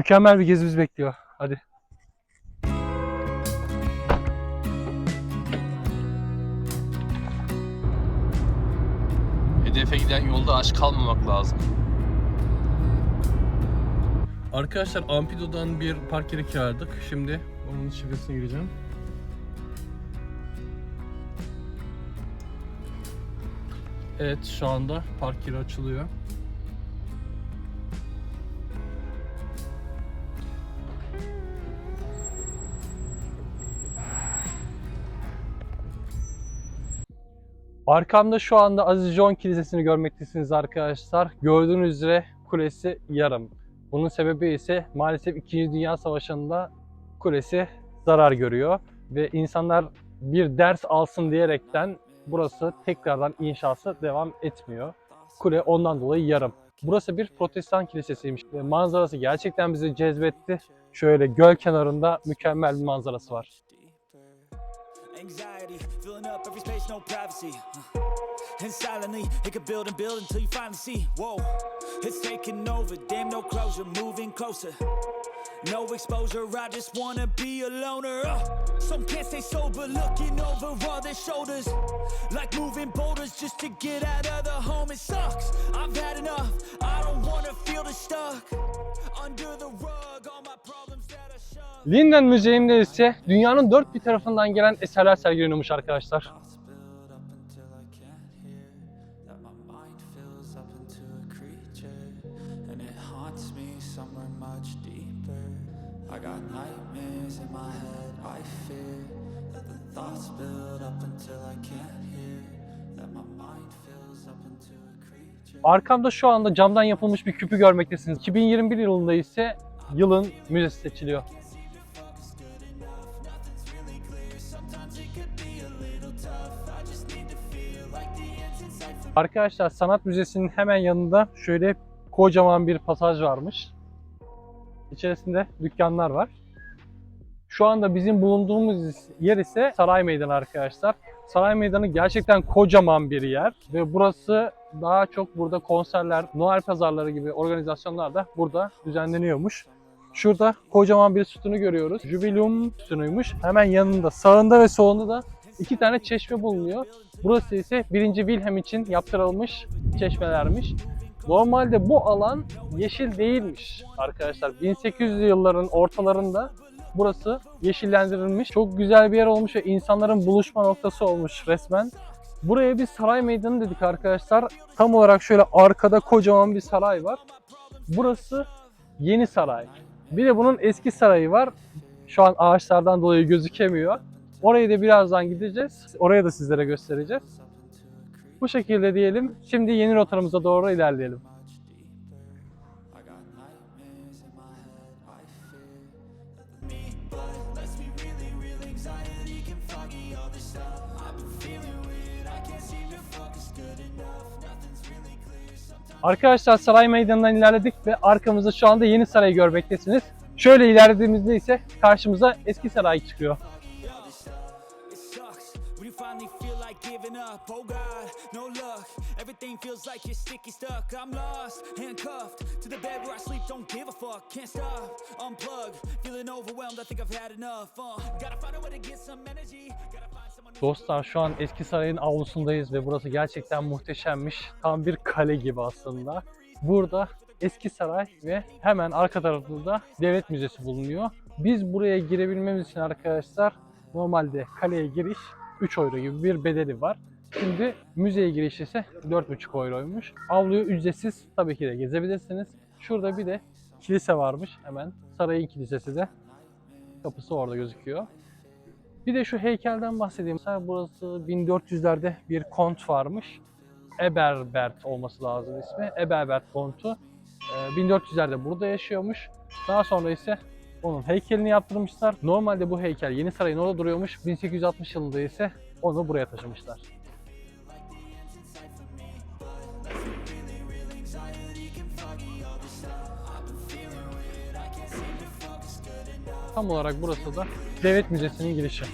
Mükemmel bir gezimiz bekliyor. Hadi. Hedefe giden yolda aç kalmamak lazım. Arkadaşlar Ampido'dan bir park yeri kiraladık. Şimdi onun şifresine gireceğim. Evet şu anda park yeri açılıyor. Arkamda şu anda Aziz John Kilisesi'ni görmektesiniz arkadaşlar. Gördüğünüz üzere kulesi yarım. Bunun sebebi ise maalesef 2. Dünya Savaşı'nda kulesi zarar görüyor. Ve insanlar bir ders alsın diyerekten burası tekrardan inşası devam etmiyor. Kule ondan dolayı yarım. Burası bir protestan kilisesiymiş. Manzarası gerçekten bizi cezbetti. Şöyle göl kenarında mükemmel bir manzarası var. Anxiety, filling up every space, no privacy. Uh, And silently, it could build and build until you finally see. Whoa, it's taking over. Damn, no closure, moving closer. No exposure, I just wanna be a loner. Uh, some can't stay sober, looking over all their shoulders. Like moving boulders just to get out of the home. It sucks, I've had enough. I don't wanna feel the stuck. Under the rug, all my problems. Linden Müzeyi'nde ise dünyanın dört bir tarafından gelen eserler sergileniyormuş arkadaşlar. Arkamda şu anda camdan yapılmış bir küpü görmektesiniz. 2021 yılında ise yılın müzesi seçiliyor. Arkadaşlar Sanat Müzesi'nin hemen yanında şöyle kocaman bir pasaj varmış. İçerisinde dükkanlar var. Şu anda bizim bulunduğumuz yer ise Saray Meydanı arkadaşlar. Saray Meydanı gerçekten kocaman bir yer ve burası daha çok burada konserler, Noel pazarları gibi organizasyonlar da burada düzenleniyormuş. Şurada kocaman bir sütunu görüyoruz. Jubileum sütunuymuş. Hemen yanında sağında ve solunda da iki tane çeşme bulunuyor. Burası ise 1. Wilhelm için yaptırılmış çeşmelermiş. Normalde bu alan yeşil değilmiş arkadaşlar. 1800'lü yılların ortalarında burası yeşillendirilmiş. Çok güzel bir yer olmuş ve insanların buluşma noktası olmuş resmen. Buraya bir saray meydanı dedik arkadaşlar. Tam olarak şöyle arkada kocaman bir saray var. Burası yeni saray. Bir de bunun eski sarayı var. Şu an ağaçlardan dolayı gözükemiyor. Oraya da birazdan gideceğiz. Oraya da sizlere göstereceğiz. Bu şekilde diyelim. Şimdi yeni rotamıza doğru ilerleyelim. Arkadaşlar saray meydanından ilerledik ve arkamızda şu anda yeni sarayı görmektesiniz. Şöyle ilerlediğimizde ise karşımıza eski saray çıkıyor. Everything feels like you're sticky stuck. I'm lost, handcuffed to the bed where I sleep. Don't give a fuck, can't stop. Unplug, feeling overwhelmed. I think I've had enough. Uh, gotta find a way to get some energy. Gotta find someone Dostlar şu an eski sarayın avlusundayız ve burası gerçekten muhteşemmiş. Tam bir kale gibi aslında. Burada eski saray ve hemen arka tarafında da devlet müzesi bulunuyor. Biz buraya girebilmemiz için arkadaşlar normalde kaleye giriş 3 euro gibi bir bedeli var. Şimdi müzeye giriş ise 4,5 euroymuş. Avluyu ücretsiz tabii ki de gezebilirsiniz. Şurada bir de kilise varmış hemen. Sarayın kilisesi de kapısı orada gözüküyor. Bir de şu heykelden bahsedeyim. Mesela burası 1400'lerde bir kont varmış. Eberbert olması lazım ismi. Eberbert kontu. Ee, 1400'lerde burada yaşıyormuş. Daha sonra ise onun heykelini yaptırmışlar. Normalde bu heykel Yeni Saray'ın orada duruyormuş. 1860 yılında ise onu buraya taşımışlar. Tam olarak burası da Devlet Müzesi'nin girişi.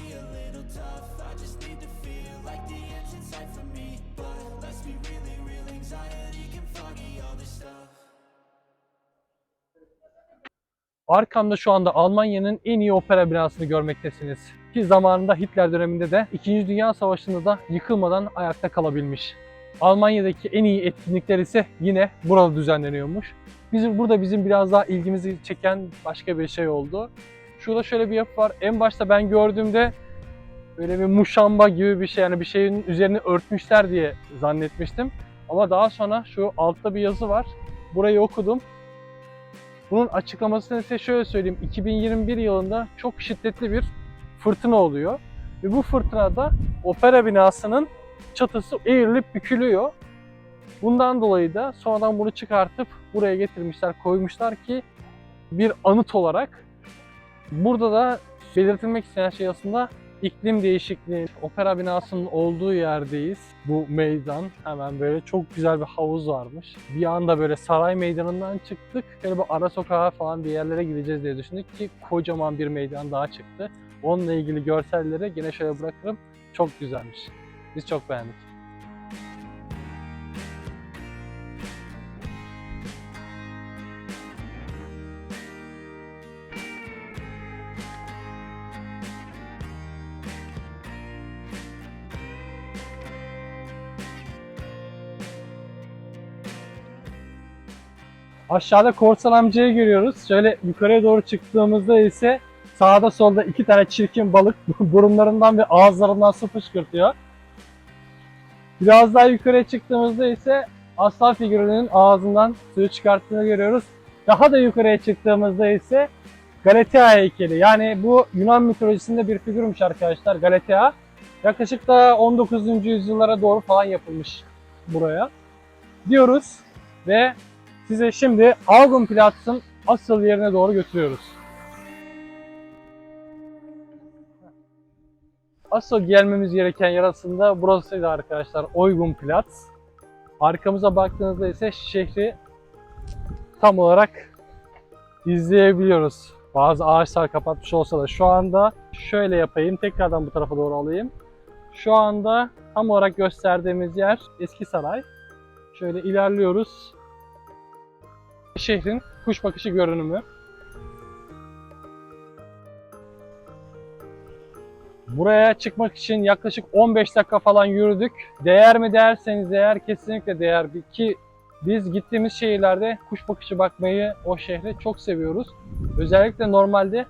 Arkamda şu anda Almanya'nın en iyi opera binasını görmektesiniz. Ki zamanında Hitler döneminde de 2. Dünya Savaşı'nda da yıkılmadan ayakta kalabilmiş. Almanya'daki en iyi etkinlikler ise yine burada düzenleniyormuş. Bizim burada bizim biraz daha ilgimizi çeken başka bir şey oldu. Şurada şöyle bir yapı var. En başta ben gördüğümde böyle bir muşamba gibi bir şey yani bir şeyin üzerini örtmüşler diye zannetmiştim. Ama daha sonra şu altta bir yazı var. Burayı okudum. Bunun açıklamasını ise şöyle söyleyeyim. 2021 yılında çok şiddetli bir fırtına oluyor. Ve bu fırtınada opera binasının çatısı eğrilip bükülüyor. Bundan dolayı da sonradan bunu çıkartıp buraya getirmişler, koymuşlar ki bir anıt olarak. Burada da belirtilmek istenen şey aslında iklim değişikliği. Opera binasının olduğu yerdeyiz. Bu meydan hemen böyle çok güzel bir havuz varmış. Bir anda böyle saray meydanından çıktık. Şöyle bir ara sokağa falan bir yerlere gideceğiz diye düşündük ki kocaman bir meydan daha çıktı. Onunla ilgili görselleri yine şöyle bırakırım. Çok güzelmiş. Biz çok beğendik. Aşağıda korsan amcayı görüyoruz. Şöyle yukarıya doğru çıktığımızda ise sağda solda iki tane çirkin balık burunlarından ve ağızlarından su fışkırtıyor. Biraz daha yukarıya çıktığımızda ise aslan figürünün ağzından suyu çıkarttığını görüyoruz. Daha da yukarıya çıktığımızda ise Galatea heykeli. Yani bu Yunan mitolojisinde bir figürmüş arkadaşlar Galatea. Yaklaşık da 19. yüzyıllara doğru falan yapılmış buraya. Diyoruz ve size şimdi Augenplatz'ın asıl yerine doğru götürüyoruz. Asıl gelmemiz gereken yer aslında burasıydı arkadaşlar. Eugenplatz. Arkamıza baktığınızda ise şehri tam olarak izleyebiliyoruz. Bazı ağaçlar kapatmış olsa da şu anda şöyle yapayım. Tekrardan bu tarafa doğru alayım. Şu anda tam olarak gösterdiğimiz yer Eski Saray. Şöyle ilerliyoruz şehrin kuş bakışı görünümü. Buraya çıkmak için yaklaşık 15 dakika falan yürüdük. Değer mi derseniz eğer kesinlikle değer. Ki biz gittiğimiz şehirlerde kuş bakışı bakmayı, o şehri çok seviyoruz. Özellikle normalde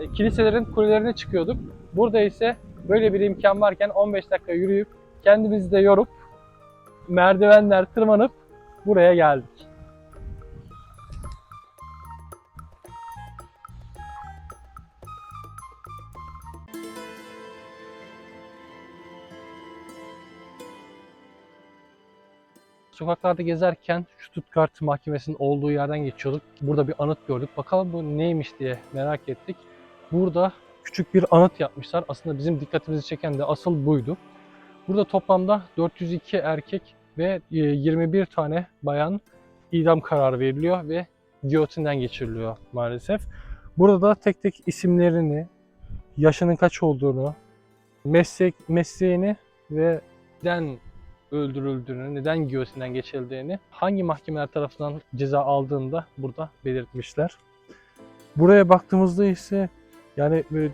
e, kiliselerin kulelerine çıkıyorduk. Burada ise böyle bir imkan varken 15 dakika yürüyüp kendimizi de yorup merdivenler tırmanıp buraya geldik. Sokaklarda gezerken Stuttgart Mahkemesi'nin olduğu yerden geçiyorduk. Burada bir anıt gördük. Bakalım bu neymiş diye merak ettik. Burada küçük bir anıt yapmışlar. Aslında bizim dikkatimizi çeken de asıl buydu. Burada toplamda 402 erkek ve 21 tane bayan idam kararı veriliyor ve giyotinden geçiriliyor maalesef. Burada da tek tek isimlerini, yaşının kaç olduğunu, meslek mesleğini ve neden öldürüldüğünü, neden giyotinden geçirildiğini, hangi mahkemeler tarafından ceza aldığını da burada belirtmişler. Buraya baktığımızda ise yani böyle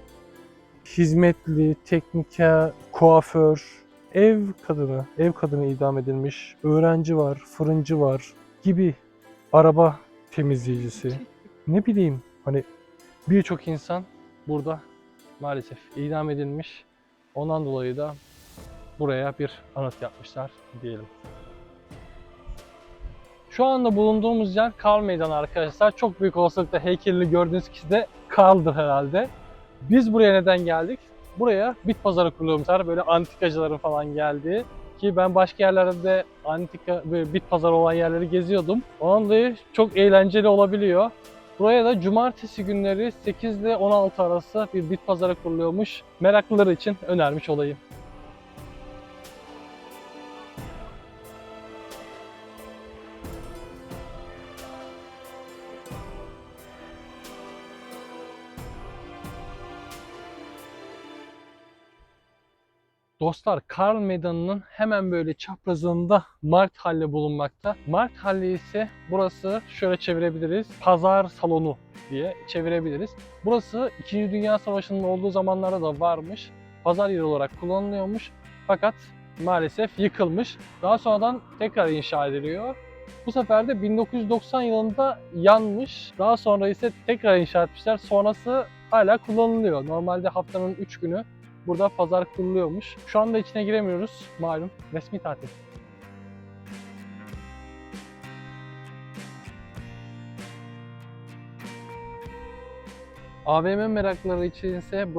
hizmetli, tekniker, kuaför, ev kadını, ev kadını idam edilmiş, öğrenci var, fırıncı var gibi araba temizleyicisi. Ne bileyim hani birçok insan burada maalesef idam edilmiş. Ondan dolayı da buraya bir anıt yapmışlar diyelim. Şu anda bulunduğumuz yer Karl Meydanı arkadaşlar. Çok büyük olasılıkla heykelini gördüğünüz kişi de Karl'dır herhalde. Biz buraya neden geldik? Buraya bit pazarı kurulmuşlar. Böyle antikacıların falan geldiği. Ki ben başka yerlerde de antika, bit pazarı olan yerleri geziyordum. Ondan dolayı çok eğlenceli olabiliyor. Buraya da cumartesi günleri 8 ile 16 arası bir bit pazarı kuruluyormuş. Meraklıları için önermiş olayım. Dostlar Karl Meydanı'nın hemen böyle çaprazında Markthalle bulunmakta. Markthalle ise burası şöyle çevirebiliriz. Pazar salonu diye çevirebiliriz. Burası 2. Dünya Savaşı'nın olduğu zamanlarda da varmış. Pazar yeri olarak kullanılıyormuş. Fakat maalesef yıkılmış. Daha sonradan tekrar inşa ediliyor. Bu sefer de 1990 yılında yanmış. Daha sonra ise tekrar inşa etmişler. Sonrası hala kullanılıyor. Normalde haftanın 3 günü burada pazar kuruluyormuş. Şu anda içine giremiyoruz malum resmi tatil. AVM merakları için ise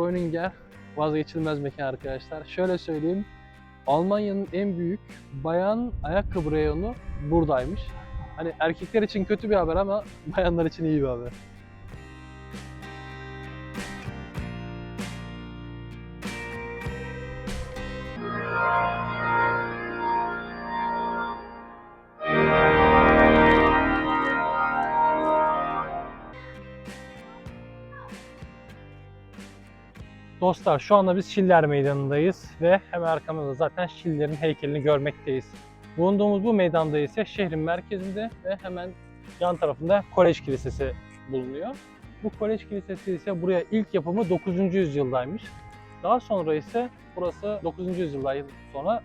vazgeçilmez mekan arkadaşlar. Şöyle söyleyeyim. Almanya'nın en büyük bayan ayakkabı reyonu buradaymış. Hani erkekler için kötü bir haber ama bayanlar için iyi bir haber. Dostlar şu anda biz Şiller Meydanı'ndayız ve hemen arkamızda zaten Şiller'in heykelini görmekteyiz. Bulunduğumuz bu meydanda ise şehrin merkezinde ve hemen yan tarafında Kolej Kilisesi bulunuyor. Bu Kolej Kilisesi ise buraya ilk yapımı 9. yüzyıldaymış. Daha sonra ise burası 9. yüzyıldan sonra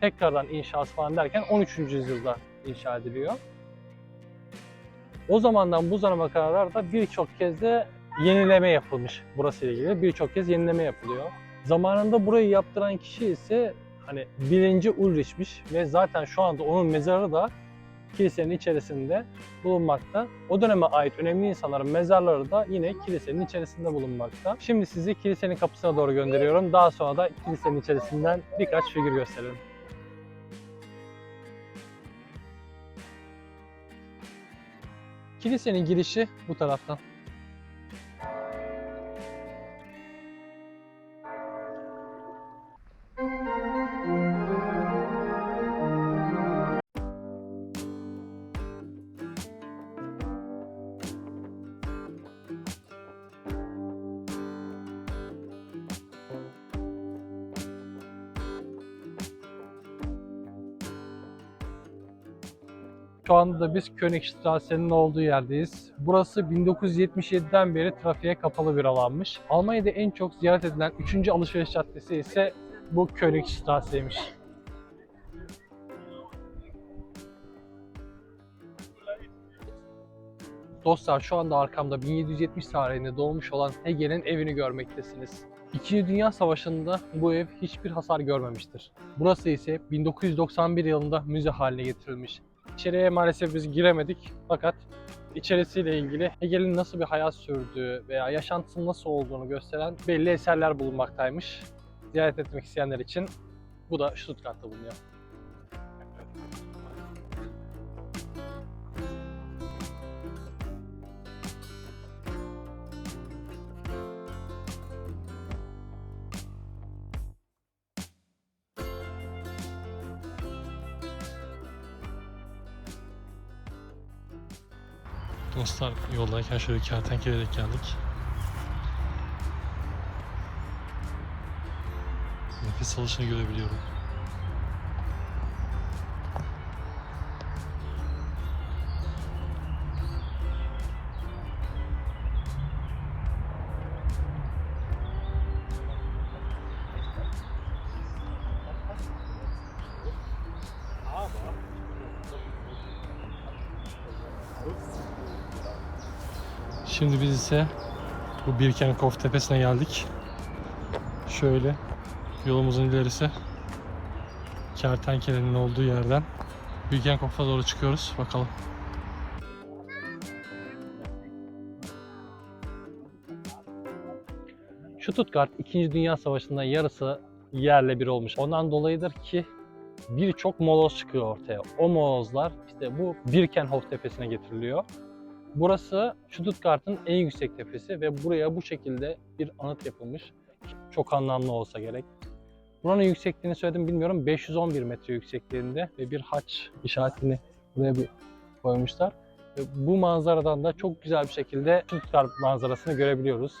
tekrardan inşası falan derken 13. yüzyılda inşa ediliyor. O zamandan bu zamana kadar da birçok kez de yenileme yapılmış burası ile ilgili. Birçok kez yenileme yapılıyor. Zamanında burayı yaptıran kişi ise hani birinci Ulrich'miş ve zaten şu anda onun mezarı da kilisenin içerisinde bulunmakta. O döneme ait önemli insanların mezarları da yine kilisenin içerisinde bulunmakta. Şimdi sizi kilisenin kapısına doğru gönderiyorum. Daha sonra da kilisenin içerisinden birkaç figür gösterelim. Kilisenin girişi bu taraftan. Şu anda da biz Königstrasse'nin olduğu yerdeyiz. Burası 1977'den beri trafiğe kapalı bir alanmış. Almanya'da en çok ziyaret edilen 3. alışveriş caddesi ise bu Königstrasse'ymiş. Dostlar şu anda arkamda 1770 tarihinde doğmuş olan Hegel'in evini görmektesiniz. İkinci Dünya Savaşı'nda bu ev hiçbir hasar görmemiştir. Burası ise 1991 yılında müze haline getirilmiş. İçeriye maalesef biz giremedik fakat içerisiyle ilgili Hegel'in nasıl bir hayat sürdüğü veya yaşantısının nasıl olduğunu gösteren belli eserler bulunmaktaymış. Ziyaret etmek isteyenler için bu da Stuttgart'ta bulunuyor. Dostlar yoldayken şöyle kertenkeleye geldik. Nefes alışını görebiliyorum. Şimdi biz ise bu Birkenkopf tepesine geldik. Şöyle yolumuzun ilerisi kertenkelenin olduğu yerden Birkenkopf'a doğru çıkıyoruz. Bakalım. Stuttgart 2. Dünya Savaşı'nda yarısı yerle bir olmuş. Ondan dolayıdır ki birçok moloz çıkıyor ortaya. O molozlar işte bu Birkenhof tepesine getiriliyor. Burası Stuttgart'ın en yüksek tepesi ve buraya bu şekilde bir anıt yapılmış. Çok anlamlı olsa gerek. Buranın yüksekliğini söyledim bilmiyorum. 511 metre yüksekliğinde ve bir haç işaretini buraya bir koymuşlar. Ve bu manzaradan da çok güzel bir şekilde Stuttgart manzarasını görebiliyoruz.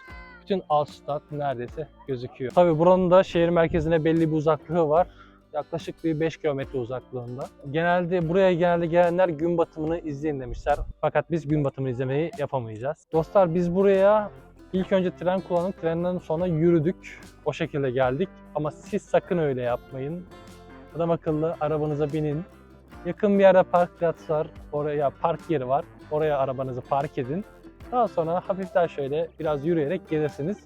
bütün Altstadt neredeyse gözüküyor. Tabi buranın da şehir merkezine belli bir uzaklığı var. Yaklaşık bir 5 kilometre uzaklığında. Genelde buraya genelde gelenler gün batımını izleyin demişler. Fakat biz gün batımını izlemeyi yapamayacağız. Dostlar biz buraya ilk önce tren kullanıp trenden sonra yürüdük. O şekilde geldik. Ama siz sakın öyle yapmayın. Adam akıllı arabanıza binin. Yakın bir yerde park plats var. Oraya park yeri var. Oraya arabanızı park edin. Daha sonra hafiften şöyle biraz yürüyerek gelirsiniz.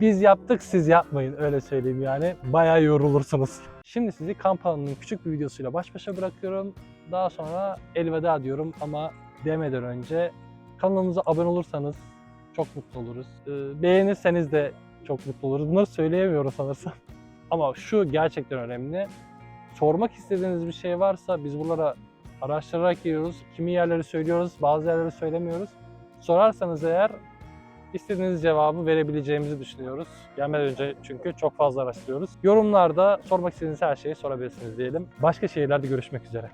Biz yaptık siz yapmayın öyle söyleyeyim yani. Bayağı yorulursunuz. Şimdi sizi kamp küçük bir videosuyla baş başa bırakıyorum. Daha sonra elveda diyorum ama demeden önce kanalımıza abone olursanız çok mutlu oluruz. Ee, Beğenirseniz de çok mutlu oluruz. Bunları söyleyemiyorum sanırsam. Ama şu gerçekten önemli. Sormak istediğiniz bir şey varsa biz buralara araştırarak giriyoruz. Kimi yerleri söylüyoruz, bazı yerleri söylemiyoruz. Sorarsanız eğer istediğiniz cevabı verebileceğimizi düşünüyoruz. Gelmeden önce çünkü çok fazla araştırıyoruz. Yorumlarda sormak istediğiniz her şeyi sorabilirsiniz diyelim. Başka şehirlerde görüşmek üzere.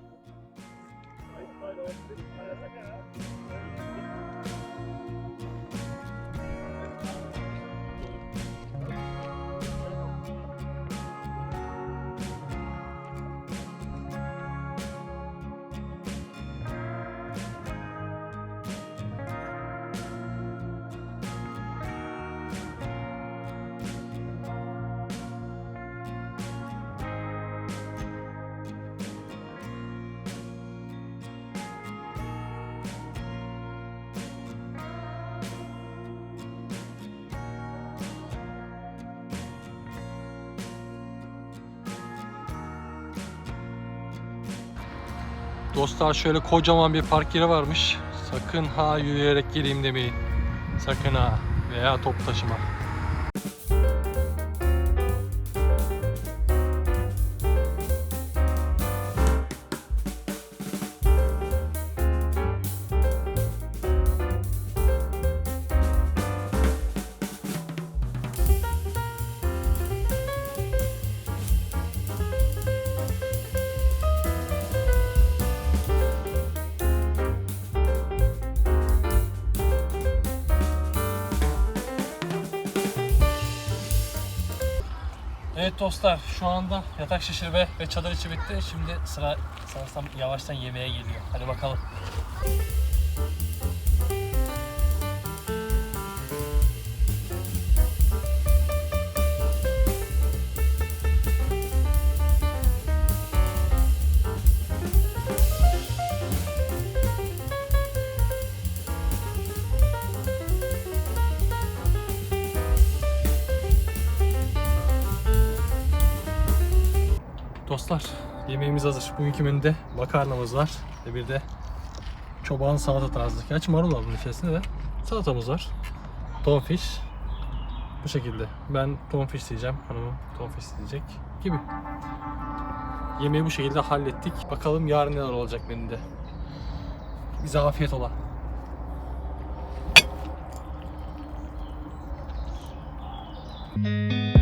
Dostlar şöyle kocaman bir park yeri varmış. Sakın ha yürüyerek geleyim demeyin. Sakın ha. Veya top taşıma. Evet dostlar şu anda yatak şişirme ve çadır içi bitti. Şimdi sıra sanırsam yavaştan yemeğe geliyor. Hadi bakalım. Dostlar yemeğimiz hazır. Bugünkü menüde makarnamız var ve bir de çoban salata tarzı. Gerçi marul var bunun içerisinde de salatamız var. Tonfiş. Bu şekilde. Ben tonfiş diyeceğim. Hanımım tonfiş diyecek gibi. Yemeği bu şekilde hallettik. Bakalım yarın neler olacak menüde. Bize afiyet ola. Thank